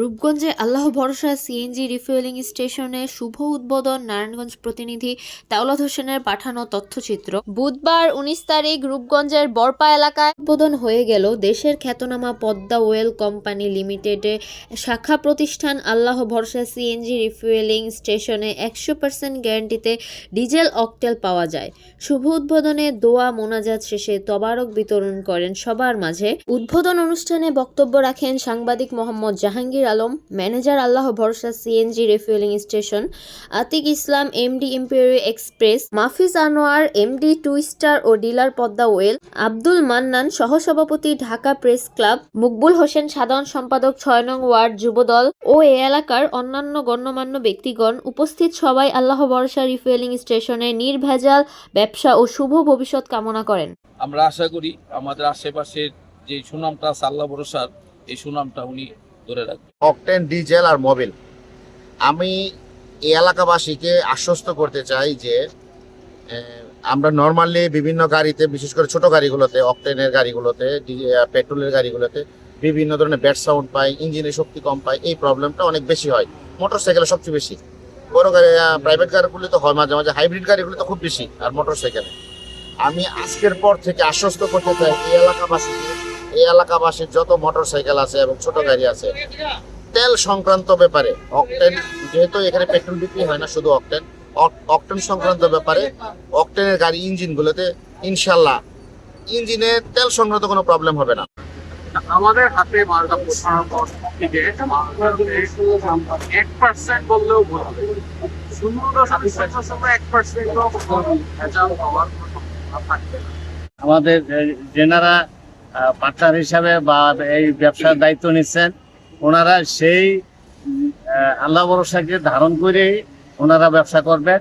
রূপগঞ্জে আল্লাহ Bharosa CNG refuelling স্টেশনে শুভ উদ্বোধন। নারায়ণগঞ্জ প্রতিনিধি তাওলাদ হোসেনের পাঠানো তথ্যচিত্র। বুধবার উনিশ তারিখ রূপগঞ্জের বরপা এলাকায় উদ্বোধন হয়ে গেল দেশের খ্যাতনামা পদ্মা ওয়েল কোম্পানি লিমিটেডে শাখা প্রতিষ্ঠান। আল্লাহ ভরসা সিএনজি রিফুয়েলিং স্টেশনে একশো পার্সেন্ট গ্যারান্টিতে ডিজেল, অকটেল পাওয়া যায়। শুভ উদ্বোধনে দোয়া, মোনাজাত শেষে তবারক বিতরণ করেন সবার মাঝে। উদ্বোধন অনুষ্ঠানে বক্তব্য রাখেন সাংবাদিক Mohammad Jahangir Alam, manager Allah Bharosa CNG refueling station, Atiq Islam MD Imperial express Mafiz Anwar MD two star ও ডিলার পদ্মা ওয়েল, আব্দুল মান্নান, সহসভাপতি, ঢাকা প্রেস ক্লাব, মুকবুল হোসেন, সাধারণ সম্পাদক, ছয় নং ওয়ার্ড, যুবদল ও এ এলাকার অন্যান্য গণ্যমান্য ব্যক্তিগণ উপস্থিত। সবাই আল্লাহ ভরসা রিফুয়েলিং স্টেশনে নির্ভেজাল ব্যবসা ও শুভ ভবিষ্যৎ কামনা করেন। আমরা আশা করি আমাদের আশেপাশের যে সুনামটা আল্লাহ ভরসার, এই সুনামটা উনি ধরে রাখবেন অকটেন ডিজেল আর মোবিল আমি এই এলাকাবাসীকে আশ্বস্ত করতে চাই যে আমরা নর্মালি বিভিন্ন গাড়িতে, বিশেষ করে ছোট গাড়িগুলোতে অকটেনের গাড়িগুলোতে পেট্রোলের গাড়িগুলোতে বিভিন্ন ধরনের ব্যাট সাউন্ড পাই ইঞ্জিনের শক্তি কম পাই, এই প্রবলেমটা অনেক বেশি হয়। মোটর সাইকেলে সবচেয়ে বেশি। বড় গাড়ি প্রাইভেট গাড়িগুলি তো হয় মাঝে মাঝে হাইব্রিড গাড়িগুলি তো খুব বেশি, আর মোটর সাইকেলে আমি আজকের পর থেকে আশ্বস্ত করতে চাই এই এলাকাবাসীকে এই এলাকাবাসীর যত মোটর সাইকেল আছে এবং ছোট গাড়ি আছে তেল সংক্রান্ত ব্যাপারে অকটেন যেহেতু এখানে পেট্রোল বিক্রি হয় না শুধু অকটেন অকটেন সংক্রান্ত ব্যাপারে অকটেনের গাড়ি ইঞ্জিনগুলোতে ইনশাল্লাহ ইঞ্জিনে তেল সংক্রান্ত কোনো প্রবলেম হবে না। আমাদের হাতে মালটা পৌঁছানোর পর থেকে এক পার্সেন্ট বললেও ভুল হবে। শূন্য দশমিক পঞ্চাশ এক পার্সেন্ট হওয়ার থাকবে আমাদের এ, যেনারা পার্টনার হিসাবে বা এই ব্যবসার দায়িত্ব নিচ্ছেন, ওনারা সেই আল্লাহ ভরসাকে ধারণ করেই ওনারা ব্যবসা করবেন।